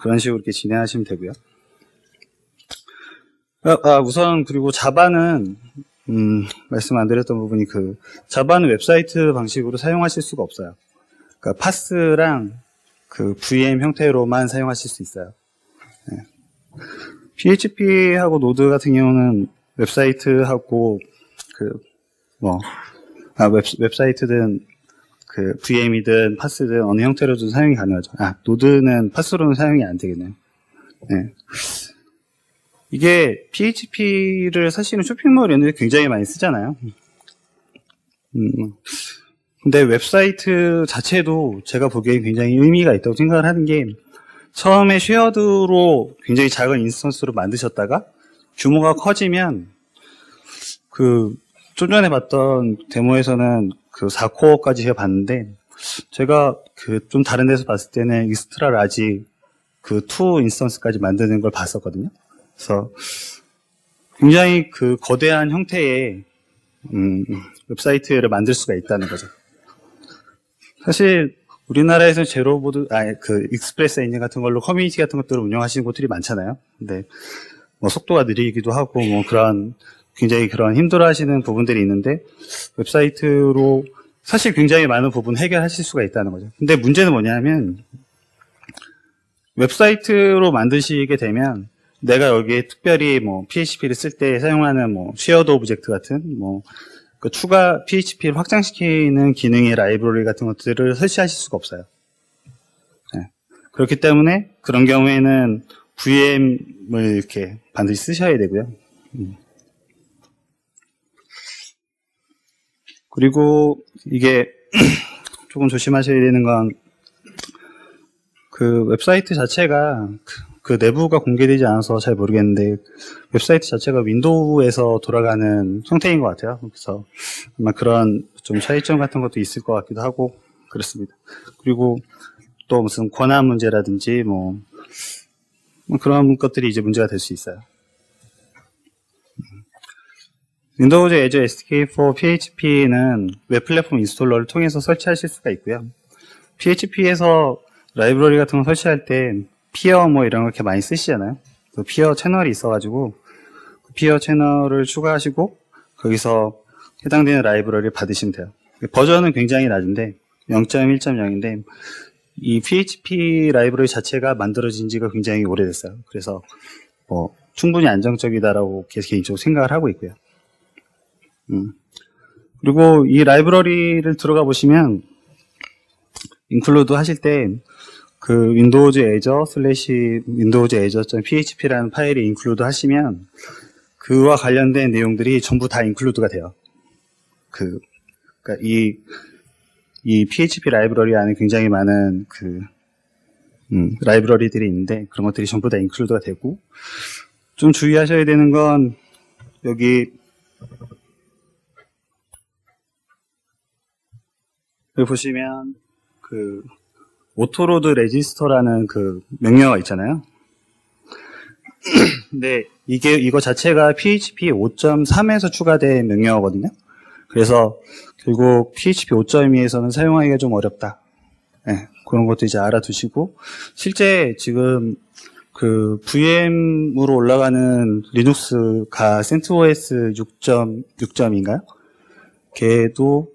그런 식으로 이렇게 진행하시면 되고요. 아, 아, 우선 그리고 자바는 음, 말씀 안 드렸던 부분이 그 자바는 웹사이트 방식으로 사용하실 수가 없어요. 그러니까 파스랑 그 VM 형태로만 사용하실 수 있어요. 네. PHP하고 노드 같은 경우는 웹사이트하고 그 뭐 아, 웹, 웹사이트든 그 VM이든 파스든 어느 형태로든 사용이 가능하죠. 아, 노드는 파스로는 사용이 안 되겠네요. 네. 이게 PHP를 사실은 쇼핑몰 이런 데 굉장히 많이 쓰잖아요. 음, 근데 웹사이트 자체도 제가 보기엔 굉장히 의미가 있다고 생각을 하는 게 처음에 쉐어드로 굉장히 작은 인스턴스로 만드셨다가 규모가 커지면 그 좀 전에 봤던 데모에서는 그 4코어까지 제가 봤는데 제가 그 좀 다른 데서 봤을 때는 익스트라 라지 그2 인스턴스까지 만드는 걸 봤었거든요. 그래서 굉장히 그 거대한 형태의 음, 웹사이트를 만들 수가 있다는 거죠. 사실 우리나라에서 제로보드, 아, 그 익스프레스 엔진 같은 걸로 커뮤니티 같은 것들을 운영하시는 곳들이 많잖아요. 근데 뭐 속도가 느리기도 하고 뭐 그런 굉장히 그런 힘들어하시는 부분들이 있는데 웹사이트로 사실 굉장히 많은 부분 해결하실 수가 있다는 거죠. 근데 문제는 뭐냐면 웹사이트로 만드시게 되면 내가 여기에 특별히 뭐 PHP를 쓸 때 사용하는 뭐 쉐어드 오브젝트 같은 뭐 그 추가 PHP를 확장시키는 기능의 라이브러리 같은 것들을 설치하실 수가 없어요. 네. 그렇기 때문에 그런 경우에는 VM을 이렇게 반드시 쓰셔야 되고요. 음. 그리고 이게 조금 조심하셔야 되는 건 그 웹사이트 자체가 그, 그 내부가 공개되지 않아서 잘 모르겠는데 웹사이트 자체가 윈도우에서 돌아가는 형태인 것 같아요. 그래서 아마 그런 좀 차이점 같은 것도 있을 것 같기도 하고 그렇습니다. 그리고 또 무슨 권한 문제라든지 뭐, 뭐 그런 것들이 이제 문제가 될 수 있어요. 윈도우즈 에저 SDK4 PHP는 웹 플랫폼 인스톨러를 통해서 설치하실 수가 있고요. PHP에서 라이브러리 같은 거 설치할 때 피어 뭐 이런 거 이렇게 많이 쓰시잖아요. 그 피어 채널이 있어가지고 그 피어 채널을 추가하시고 거기서 해당되는 라이브러리를 받으시면 돼요. 버전은 굉장히 낮은데 0.1.0인데 이 PHP 라이브러리 자체가 만들어진 지가 굉장히 오래됐어요. 그래서 뭐 충분히 안정적이다라고 개인적으로 생각을 하고 있고요. 음. 그리고 이 라이브러리를 들어가 보시면 인클루드 하실 때 그 윈도우즈 에저 슬래시 윈도우즈 에저.php라는 파일이 인클루드 하시면 그와 관련된 내용들이 전부 다 인클루드가 돼요. 그 그러니까 이, 이 PHP 라이브러리 안에 굉장히 많은 그 음, 라이브러리들이 있는데 그런 것들이 전부 다 인클루드가 되고 좀 주의하셔야 되는 건 여기 여기 보시면 그 오토로드 레지스터라는 그 명령어가 있잖아요. 근데 이게 이거 자체가 PHP 5.3에서 추가된 명령어거든요. 그래서 결국 PHP 5.2에서는 사용하기가 좀 어렵다. 네, 그런 것도 이제 알아두시고 실제 지금 그 VM으로 올라가는 리눅스가 CentOS 6.6점인가요? 걔도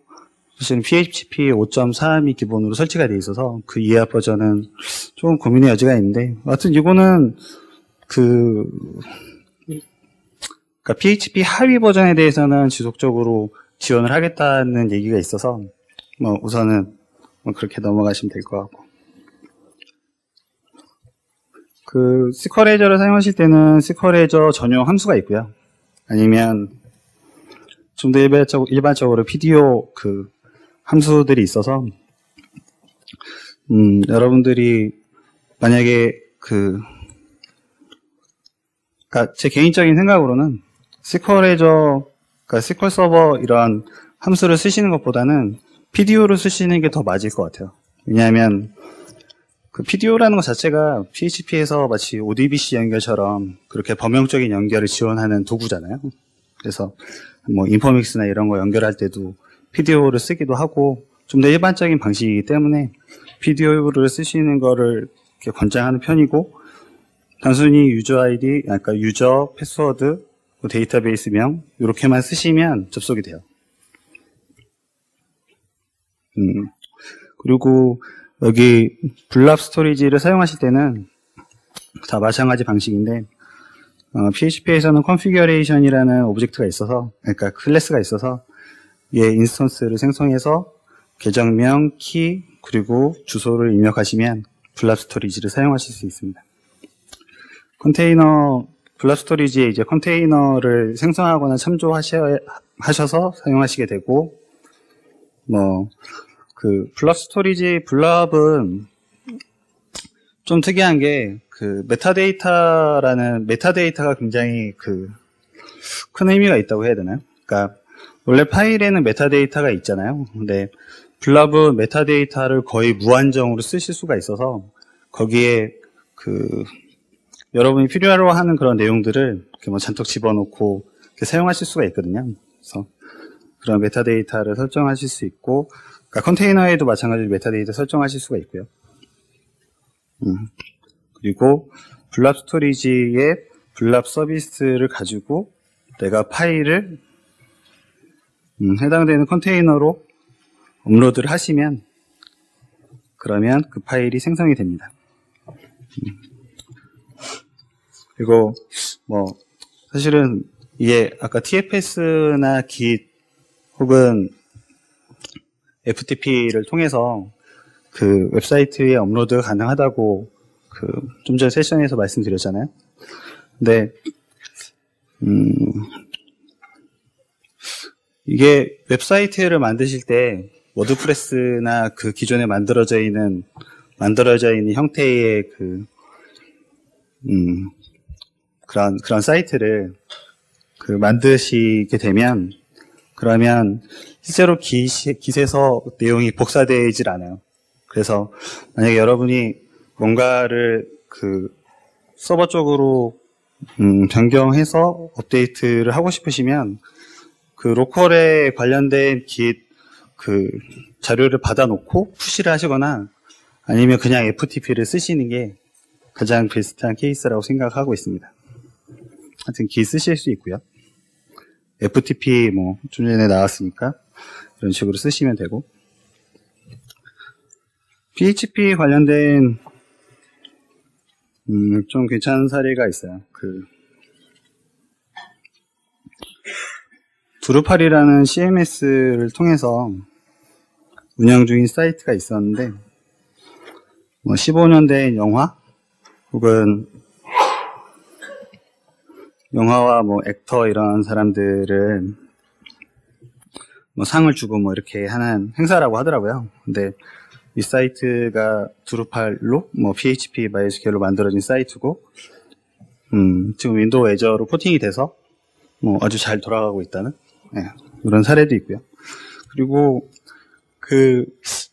사실은 PHP 5.3이 기본으로 설치가 되어 있어서 그 이하 버전은 조금 고민의 여지가 있는데 하여튼 이거는 그 그러니까 PHP 하위 버전에 대해서는 지속적으로 지원을 하겠다는 얘기가 있어서 뭐 우선은 뭐 그렇게 넘어가시면 될 것 같고. 그 스컬레저를 사용하실 때는 스컬레저 전용 함수가 있고요. 아니면 좀더 일반적으로 PDO 그 함수들이 있어서 음, 여러분들이 만약에 그 그러니까 제 개인적인 생각으로는 스컬에저 그러니까 스컬 서버 이런 함수를 쓰시는 것보다는 PDO를 쓰시는 게 더 맞을 것 같아요. 왜냐하면 그 PDO라는 것 자체가 PHP에서 마치 ODBC 연결처럼 그렇게 범용적인 연결을 지원하는 도구잖아요. 그래서 뭐 인포믹스나 이런 거 연결할 때도 PDO를 쓰기도 하고 좀 더 일반적인 방식이기 때문에 PDO를 쓰시는 거를 권장하는 편이고 단순히 유저 아이디, 그러니까 유저, 패스워드, 뭐 데이터베이스명 이렇게만 쓰시면 접속이 돼요. 음, 그리고 여기 블랍 스토리지를 사용하실 때는 다 마찬가지 방식인데 어, PHP에서는 configuration이라는 오브젝트가 있어서 그러니까 클래스가 있어서 얘 인스턴스를 생성해서 계정명, 키, 그리고 주소를 입력하시면 블랍 스토리지를 사용하실 수 있습니다. 컨테이너 블랍 스토리지에 이제 컨테이너를 생성하거나 참조하셔서 사용하시게 되고 뭐 그 블랍 스토리지 블랍은 좀 특이한 게 그 메타데이터라는 메타데이터가 굉장히 그 큰 의미가 있다고 해야 되나요? 그러니까 원래 파일에는 메타데이터가 있잖아요. 근데 블랍은 메타데이터를 거의 무한정으로 쓰실 수가 있어서 거기에 그 여러분이 필요로 하는 그런 내용들을 이렇게 뭐 잔뜩 집어넣고 사용하실 수가 있거든요. 그래서 그런 메타데이터를 설정하실 수 있고, 그러니까 컨테이너에도 마찬가지로 메타데이터 설정하실 수가 있고요. 음. 그리고 블랍 스토리지의 블랍 서비스를 가지고 내가 파일을 음, 해당되는 컨테이너로 업로드를 하시면 그러면 그 파일이 생성이 됩니다. 음. 그리고 뭐 사실은 이게 아까 TFS나 Git 혹은 FTP를 통해서 그 웹사이트에 업로드 가능하다고 그 좀전 세션에서 말씀드렸잖아요. 근데 음 이게 웹사이트를 만드실 때 워드프레스나 그 기존에 만들어져 있는 만들어져 있는 형태의 그 음, 그런 그런 사이트를 그 만드시게 되면 그러면 실제로 기, 깃에서 내용이 복사되질 않아요. 그래서 만약에 여러분이 뭔가를 그 서버 쪽으로 음, 변경해서 업데이트를 하고 싶으시면 그 로컬에 관련된 깃그 자료를 받아놓고 푸시를 하시거나 아니면 그냥 FTP를 쓰시는 게 가장 베스트한 케이스라고 생각하고 있습니다. 하여튼 기 쓰실 수 있고요. FTP 뭐 좀 전에 나왔으니까 이런 식으로 쓰시면 되고 PHP 관련된 음, 좀 괜찮은 사례가 있어요. 그 두루팔이라는 CMS를 통해서 운영 중인 사이트가 있었는데 뭐 15년 된 영화 혹은 영화와 뭐 액터 이런 사람들을 뭐 상을 주고 뭐 이렇게 하는 행사라고 하더라고요. 근데 이 사이트가 두루팔로 뭐 PHP MySQL로 만들어진 사이트고 음, 지금 윈도우 애저로 포팅이 돼서 뭐 아주 잘 돌아가고 있다는 네, 그런 사례도 있고요. 그리고 그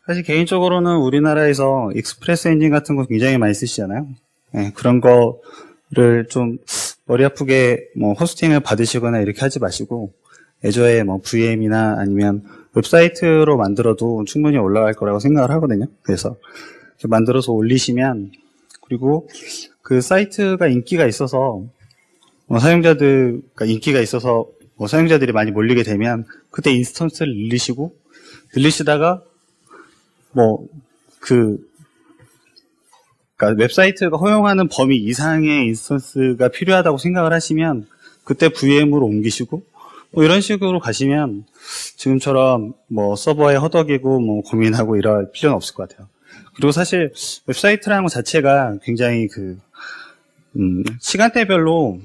사실 개인적으로는 우리나라에서 익스프레스 엔진 같은 거 굉장히 많이 쓰시잖아요. 네, 그런 거를 좀 머리 아프게 뭐 호스팅을 받으시거나 이렇게 하지 마시고 애저에 뭐 VM이나 아니면 웹사이트로 만들어도 충분히 올라갈 거라고 생각을 하거든요. 그래서 만들어서 올리시면 그리고 그 사이트가 인기가 있어서 뭐 사용자들 그 인기가 있어서 뭐 사용자들이 많이 몰리게 되면 그때 인스턴스를 늘리시고 늘리시다가 뭐그 그러니까 웹사이트가 허용하는 범위 이상의 인스턴스가 필요하다고 생각을 하시면 그때 VM으로 옮기시고 뭐 이런 식으로 가시면 지금처럼 뭐 서버에 허덕이고 뭐 고민하고 이럴 필요는 없을 것 같아요. 그리고 사실 웹사이트라는 것 자체가 굉장히 그 음, 시간대별로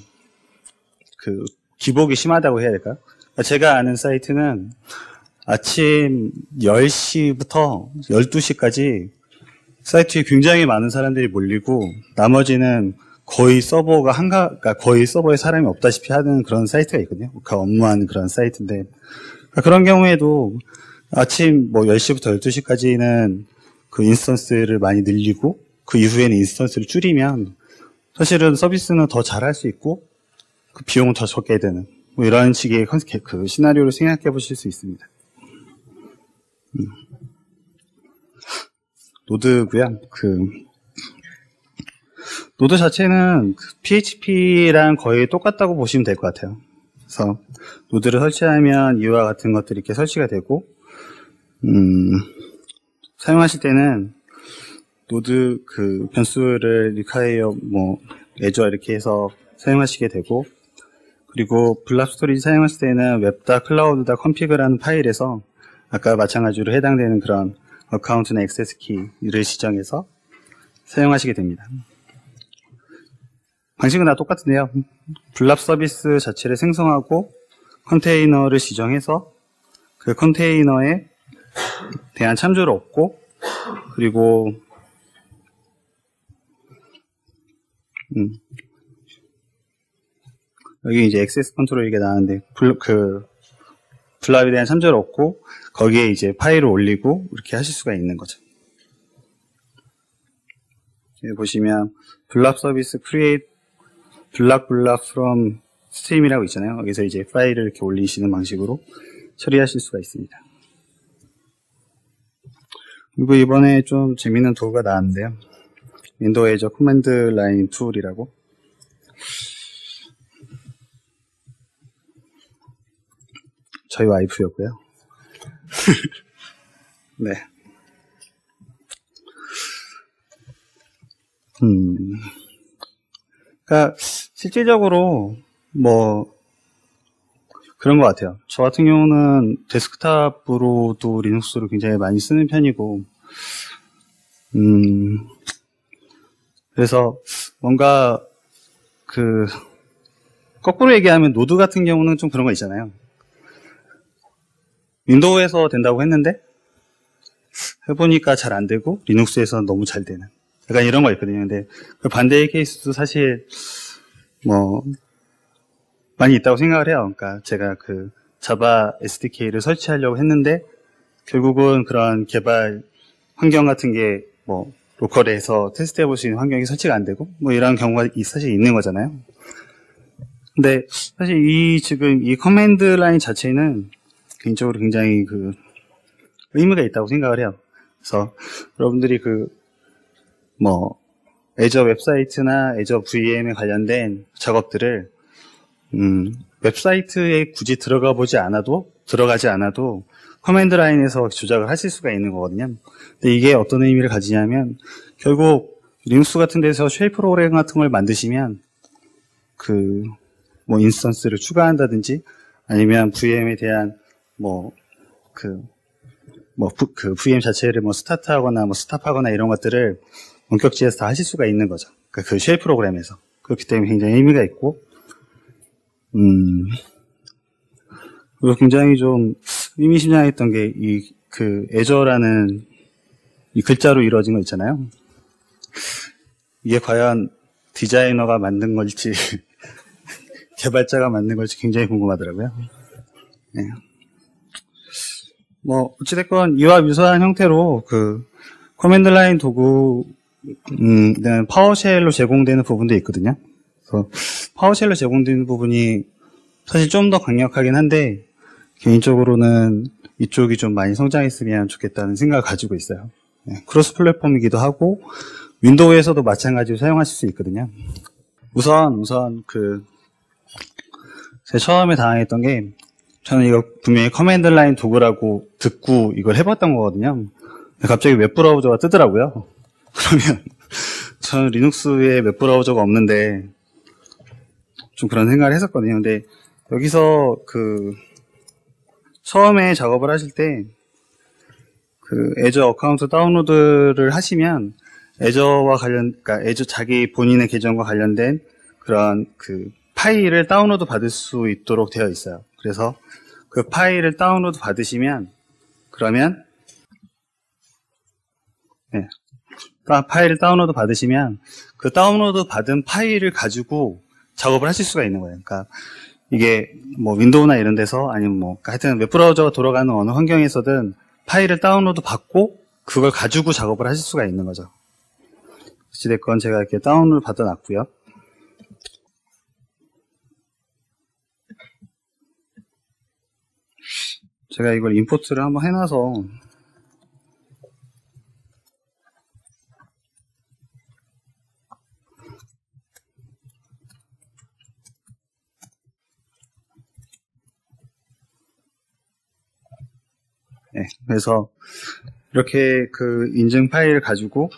그 기복이 심하다고 해야 될까요? 제가 아는 사이트는 아침 10시부터 12시까지 사이트에 굉장히 많은 사람들이 몰리고 나머지는 거의 서버가 한가, 그러니까 거의 서버에 사람이 없다시피 하는 그런 사이트가 있거든요. 그 업무하는 그런 사이트인데 그러니까 그런 경우에도 아침 뭐 10시부터 12시까지는 그 인스턴스를 많이 늘리고 그 이후에는 인스턴스를 줄이면 사실은 서비스는 더 잘할 수 있고 그 비용은 더 적게 되는 뭐 이런 식의 그 시나리오를 생각해 보실 수 있습니다. 음. 노드고요. 그 노드 자체는 PHP랑 거의 똑같다고 보시면 될 것 같아요. 그래서 노드를 설치하면 이와 같은 것들이 이렇게 설치가 되고 음, 사용하실 때는 노드 그 변수를 리카이어 뭐 애저 이렇게 해서 사용하시게 되고 그리고 블랍 스토리지 사용하실 때는 웹다 클라우드다 컨피그라는 파일에서 아까 마찬가지로 해당되는 그런 어카운트나 액세스 키를 지정해서 사용하시게 됩니다. 방식은 다 똑같은데요. 블랍 서비스 자체를 생성하고 컨테이너를 지정해서 그 컨테이너에 대한 참조를 얻고 그리고 음, 여기 이제 액세스 컨트롤 이게 나왔는데 블, 그 블랍에 대한 참조를 얻고 거기에 이제 파일을 올리고 이렇게 하실 수가 있는 거죠. 여기 보시면 블랍 서비스 create 블랍 블랍 from 스트림이라고 있잖아요. 여기서 이제 파일을 이렇게 올리시는 방식으로 처리하실 수가 있습니다. 그리고 이번에 좀 재밌는 도구가 나왔는데요. 윈도우 에저 코맨드 라인 툴이라고 저희 와이프였고요. 네. 음. 그러니까 실질적으로 뭐 그런 것 같아요. 저 같은 경우는 데스크탑으로도 리눅스를 굉장히 많이 쓰는 편이고, 음, 그래서 뭔가 그 거꾸로 얘기하면 노드 같은 경우는 좀 그런 거 있잖아요. 윈도우에서 된다고 했는데 해보니까 잘 안 되고 리눅스에서 너무 잘 되는 약간 이런 거 있거든요. 근데 그 반대의 케이스도 사실 뭐 많이 있다고 생각을 해요. 그러니까 제가 그 자바 SDK를 설치하려고 했는데 결국은 그런 개발 환경 같은 게 뭐 로컬에서 테스트 해 볼 수 있는 환경이 설치가 안 되고 뭐 이런 경우가 사실 있는 거잖아요. 근데 사실 이 지금 이 커맨드 라인 자체는 개인적으로 굉장히 그 의미가 있다고 생각을 해요. 그래서 여러분들이 그 뭐 애저 웹사이트나 애저 VM에 관련된 작업들을 음, 웹사이트에 굳이 들어가 보지 않아도 들어가지 않아도 커맨드 라인에서 조작을 하실 수가 있는 거거든요. 근데 이게 어떤 의미를 가지냐면 결국 리눅스 같은 데서 쉘 프로그램 같은 걸 만드시면 그 뭐 인스턴스를 추가한다든지 아니면 VM에 대한 뭐, 그, 뭐, 그 VM 자체를 뭐 스타트하거나 뭐 스탑하거나 이런 것들을 원격지에서 다 하실 수가 있는 거죠. 그쉘 그 프로그램에서. 그렇기 때문에 굉장히 의미가 있고, 음, 그리고 굉장히 좀 의미심장했던 게 이, 그, 애저라는 이 글자로 이루어진 거 있잖아요. 이게 과연 디자이너가 만든 걸지, 개발자가 만든 걸지 굉장히 궁금하더라고요. 네. 뭐 어찌됐건 이와 유사한 형태로 그 커맨드 라인 도구 음, 파워쉘로 제공되는 부분도 있거든요. 그래서 파워쉘로 제공되는 부분이 사실 좀 더 강력하긴 한데 개인적으로는 이쪽이 좀 많이 성장했으면 좋겠다는 생각을 가지고 있어요. 네, 크로스 플랫폼이기도 하고 윈도우에서도 마찬가지로 사용하실 수 있거든요. 우선 우선 그 제가 처음에 당했던 게 저는 이거 분명히 커맨드 라인 도구라고 듣고 이걸 해봤던 거거든요. 갑자기 웹 브라우저가 뜨더라고요. 그러면 저는 리눅스에 웹 브라우저가 없는데 좀 그런 생각을 했었거든요. 근데 여기서 그 처음에 작업을 하실 때 그 애저 어카운트 다운로드를 하시면 애저와 관련, 그러니까 애저 자기 본인의 계정과 관련된 그런 그 파일을 다운로드 받을 수 있도록 되어 있어요. 그래서 그 파일을 다운로드 받으시면 그러면 네. 파일을 다운로드 받으시면 그 다운로드 받은 파일을 가지고 작업을 하실 수가 있는 거예요. 그러니까 이게 뭐 윈도우나 이런 데서 아니면 뭐 하여튼 웹 브라우저가 돌아가는 어느 환경에서든 파일을 다운로드 받고 그걸 가지고 작업을 하실 수가 있는 거죠. 어찌됐건 제가 이렇게 다운로드 받아놨고요. 제가 이걸 임포트를 한번 해놔서 네, 그래서 이렇게 그 인증 파일을 가지고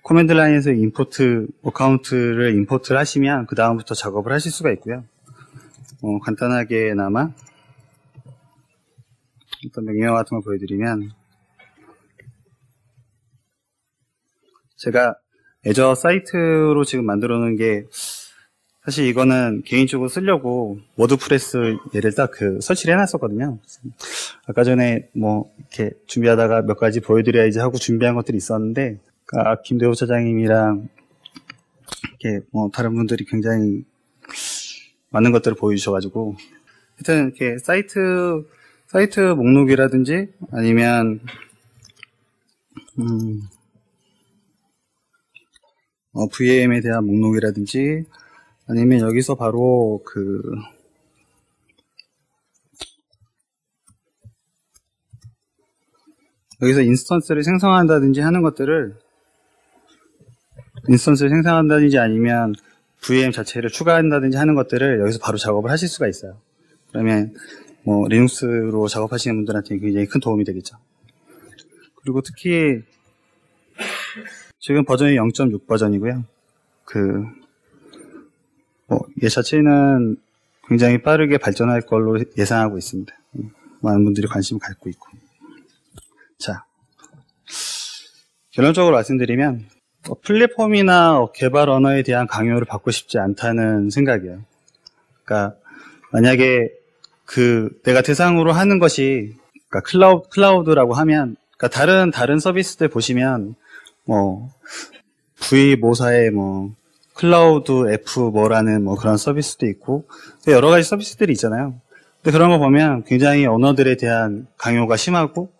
코멘드 라인에서 임포트 어카운트를 임포트를 하시면 그 다음부터 작업을 하실 수가 있고요. 어, 간단하게나마 일단 명령 같은 거 보여드리면 제가 애저 사이트로 지금 만들어 놓은 게 사실 이거는 개인적으로 쓰려고 워드프레스 얘를 딱 그 설치를 해놨었거든요. 아까 전에 뭐 이렇게 준비하다가 몇 가지 보여드려야지 하고 준비한 것들이 있었는데 아, 김대호 차장님이랑 이렇게 뭐 다른 분들이 굉장히 많은 것들을 보여주셔가지고 하여튼 이렇게 사이트 사이트 목록이라든지 아니면 음, 어, VM에 대한 목록이라든지 아니면 여기서 바로 그 여기서 인스턴스를 생성한다든지 하는 것들을 인스턴스를 생성한다든지 아니면 VM 자체를 추가한다든지 하는 것들을 여기서 바로 작업을 하실 수가 있어요. 그러면 뭐 리눅스로 작업하시는 분들한테 굉장히 큰 도움이 되겠죠. 그리고 특히 지금 버전이 0.6 버전이고요. 그, 뭐, 얘 자체는 굉장히 빠르게 발전할 걸로 예상하고 있습니다. 많은 분들이 관심을 갖고 있고. 자, 결론적으로 말씀드리면, 어, 플랫폼이나 개발 언어에 대한 강요를 받고 싶지 않다는 생각이에요. 그러니까, 만약에 그, 내가 대상으로 하는 것이, 그러니까 클라우드, 클라우드라고 하면, 그러니까 다른, 다른 서비스들 보시면, 뭐 V 모사의 뭐 클라우드 F 뭐라는 뭐 그런 서비스도 있고 여러 가지 서비스들이 있잖아요. 근데 그런 거 보면 굉장히 언어들에 대한 강요가 심하고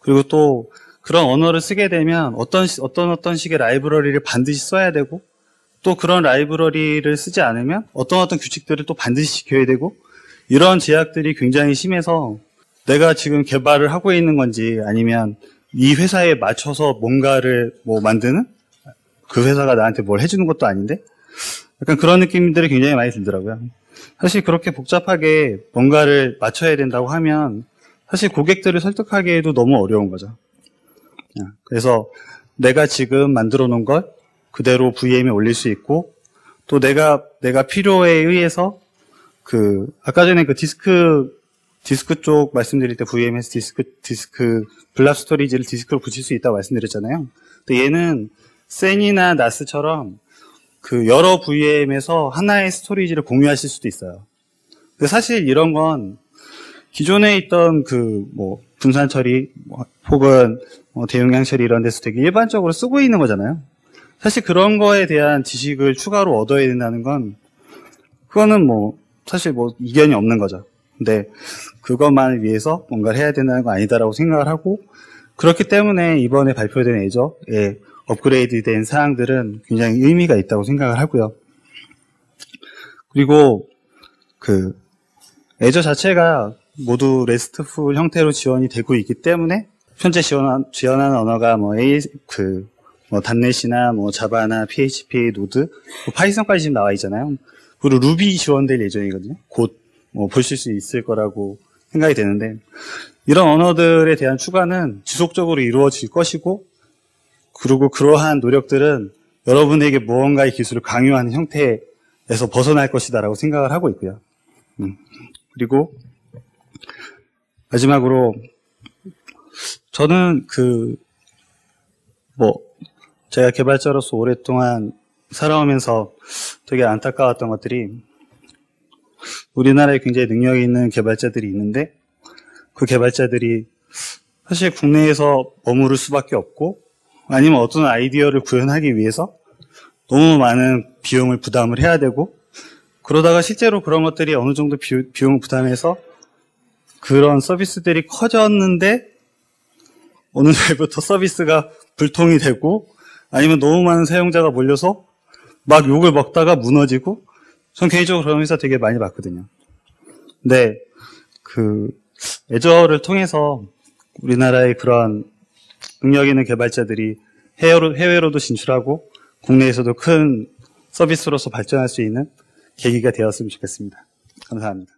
그리고 또 그런 언어를 쓰게 되면 어떤 어떤 어떤 식의 라이브러리를 반드시 써야 되고 또 그런 라이브러리를 쓰지 않으면 어떤 어떤 규칙들을 또 반드시 지켜야 되고 이런 제약들이 굉장히 심해서 내가 지금 개발을 하고 있는 건지 아니면 이 회사에 맞춰서 뭔가를 뭐 만드는 그 회사가 나한테 뭘 해주는 것도 아닌데 약간 그런 느낌들이 굉장히 많이 들더라고요. 사실 그렇게 복잡하게 뭔가를 맞춰야 된다고 하면 사실 고객들을 설득하기에도 너무 어려운 거죠. 그래서 내가 지금 만들어 놓은 걸 그대로 VM에 올릴 수 있고 또 내가 내가 필요에 의해서 그 아까 전에 그 디스크 디스크 쪽 말씀드릴 때 VMS 디스크, 디스크, 블랍 스토리지를 디스크로 붙일 수 있다고 말씀드렸잖아요. 근데 얘는 센이나 나스처럼 그 여러 VM에서 하나의 스토리지를 공유하실 수도 있어요. 근데 사실 이런 건 기존에 있던 그 뭐 분산 처리 뭐 혹은 뭐 대용량 처리 이런 데서 되게 일반적으로 쓰고 있는 거잖아요. 사실 그런 거에 대한 지식을 추가로 얻어야 된다는 건 그거는 뭐 사실 뭐 이견이 없는 거죠. 근데 그것만을 위해서 뭔가를 해야 된다는 건 아니다라고 생각을 하고 그렇기 때문에 이번에 발표된 애저에 업그레이드된 사항들은 굉장히 의미가 있다고 생각을 하고요. 그리고 그 애저 자체가 모두 레스트풀 형태로 지원이 되고 있기 때문에 현재 지원한, 지원하는 언어가 뭐 A 그뭐 단넷이나 뭐 자바나 PHP, 노드, 뭐 파이썬까지 지금 나와 있잖아요. 그리고 루비 지원될 예정이거든요. 곧 뭐 보실 수 있을 거라고 생각이 되는데 이런 언어들에 대한 추가는 지속적으로 이루어질 것이고 그리고 그러한 노력들은 여러분에게 무언가의 기술을 강요하는 형태에서 벗어날 것이다라고 생각을 하고 있고요. 음. 그리고 마지막으로 저는 그 뭐 제가 개발자로서 오랫동안 살아오면서 되게 안타까웠던 것들이 우리나라에 굉장히 능력이 있는 개발자들이 있는데 그 개발자들이 사실 국내에서 머무를 수밖에 없고 아니면 어떤 아이디어를 구현하기 위해서 너무 많은 비용을 부담을 해야 되고 그러다가 실제로 그런 것들이 어느 정도 비, 용을 부담해서 그런 서비스들이 커졌는데 어느 날부터 서비스가 불통이 되고 아니면 너무 많은 사용자가 몰려서 막 욕을 먹다가 무너지고 전 개인적으로 그런 회사 되게 많이 봤거든요. 근데 그 애저를 통해서 우리나라의 그런 능력 있는 개발자들이 해외로, 해외로도 진출하고 국내에서도 큰 서비스로서 발전할 수 있는 계기가 되었으면 좋겠습니다. 감사합니다.